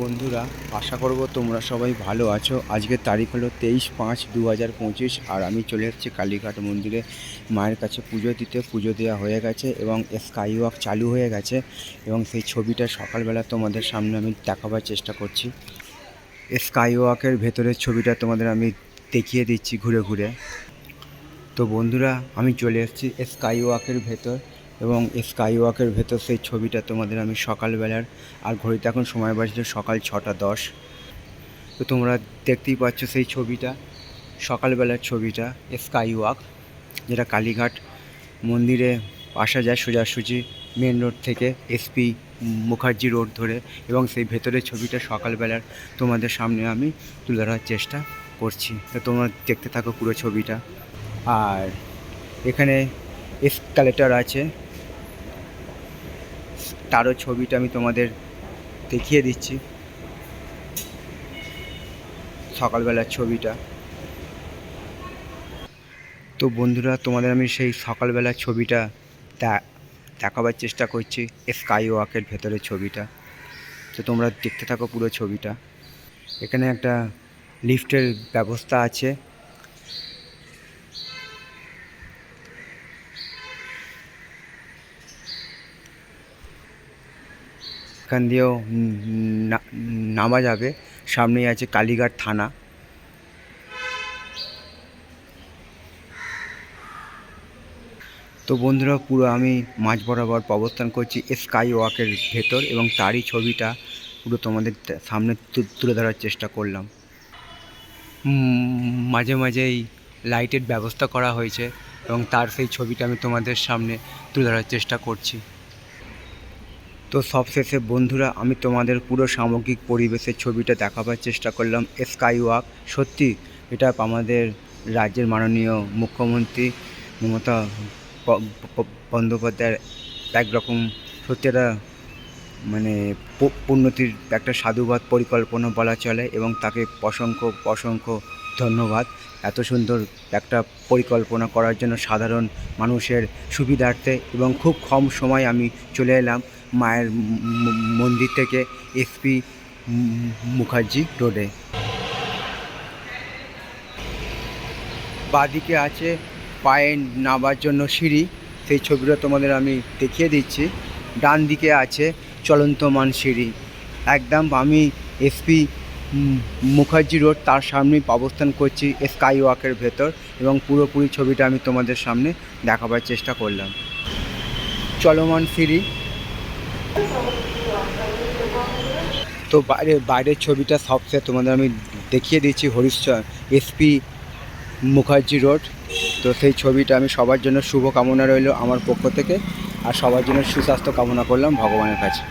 বন্ধুরা, আশা করব তোমরা সবাই ভালো আছো। আজকের তারিখ হলো তেইশ পাঁচ দু হাজার পঁচিশ আর আমি চলে এসেছি কালীঘাট মন্দিরে। মায়ের কাছে পুজো দিতে, পুজো দেওয়া হয়ে গেছে এবং স্কাই ওয়াক চালু হয়ে গেছে এবং সেই ছবিটা সকালবেলা তোমাদের সামনে আমি দেখাবার চেষ্টা করছি। স্কাই ওয়াকের ভেতরের ছবিটা তোমাদের আমি দেখিয়ে দিচ্ছি ঘুরে ঘুরে। তো বন্ধুরা, আমি চলে এসেছি স্কাই ওয়াকের ভেতর। এবং স্কাই ওয়াকের ভেতর সেই ছবিটা তোমাদের আমি সকালবেলার, আর ঘড়িতে এখন সময় বাজছে সকাল ছটা দশ। তো তোমরা দেখতেই পাচ্ছ সেই ছবিটা, সকালবেলার ছবিটা স্কাই ওয়াক যেটা কালীঘাট মন্দিরে আসা যায় সোজাসুজি মেন রোড থেকে এসপি মুখার্জি রোড ধরে এবং সেই ভেতরের ছবিটা সকালবেলার তোমাদের সামনে আমি তুলে ধরার চেষ্টা করছি। তো তোমরা দেখতে থাকো পুরো ছবিটা। আর এখানে এসকালেটার আছে তারও ছবিটা আমি তোমাদের দেখিয়ে দিচ্ছি। সকালবেলার ছবিটা। তো বন্ধুরা, তোমাদের আমি সেই সকালবেলার ছবিটা দেখাবার চেষ্টা করছি স্কাই ওয়াকের ভেতরের ছবিটা। তো তোমরা দেখতে থাকো পুরো ছবিটা। এখানে একটা লিফটের ব্যবস্থা আছে। এখান দিয়েও নামা যাবে। সামনেই আছে কালীঘাট থানা। তো বন্ধুরা, পুরো আমি মাঝ বরাবর অবস্থান করছি স্কাই ওয়াকের ভেতর এবং তারই ছবিটা পুরো তোমাদের সামনে তুলে ধরার চেষ্টা করলাম। মাঝে মাঝেই লাইটের ব্যবস্থা করা হয়েছে এবং তার সেই ছবিটা আমি তোমাদের সামনে তুলে ধরার চেষ্টা করছি। তো সবশেষে বন্ধুরা, আমি তোমাদের পুরো সামগ্রিক পরিবেশের ছবিটা দেখাবার চেষ্টা করলাম স্কাই ওয়াক সত্যি, এটা আমাদের রাজ্যের মাননীয় মুখ্যমন্ত্রী মমতা বন্দ্যোপাধ্যায়ের একরকম সত্যি একটা মানে উন্নতির একটা সাধুবাদ পরিকল্পনা বলা চলে এবং তাকে অসংখ্য অসংখ্য ধন্যবাদ। এত সুন্দর একটা পরিকল্পনা করার জন্য সাধারণ মানুষের সুবিধার্থে এবং খুব কম সময় আমি চলে এলাম। মায়ের মন্দির থেকে এসপি মুখার্জি রোডে। বাদিকে আছে পায়ে নামার জন্য সিঁড়ি। সেই ছবিটা তোমাদের আমি দেখিয়ে দিচ্ছি। ডান দিকে আছে চলন্তমান সিঁড়ি। একদম আমি এসপি মুখার্জি রোড তার সামনেই অবস্থান করছি স্কাই ওয়াকের ভেতর এবং পুরোপুরি ছবিটা আমি তোমাদের সামনে দেখাবার চেষ্টা করলাম। চলমান সিঁড়ি তো বাইরে, বাইরের ছবিটা সবচেয়ে তোমাদের আমি দেখিয়ে দিচ্ছি হরিশ্চর এসপি মুখার্জি রোড। তো সেই ছবিটা আমি সবার জন্য শুভ কামনা রইল আমার পক্ষ থেকে, আর সবার জন্য সুস্বাস্থ্য কামনা করলাম ভগবানের কাছে।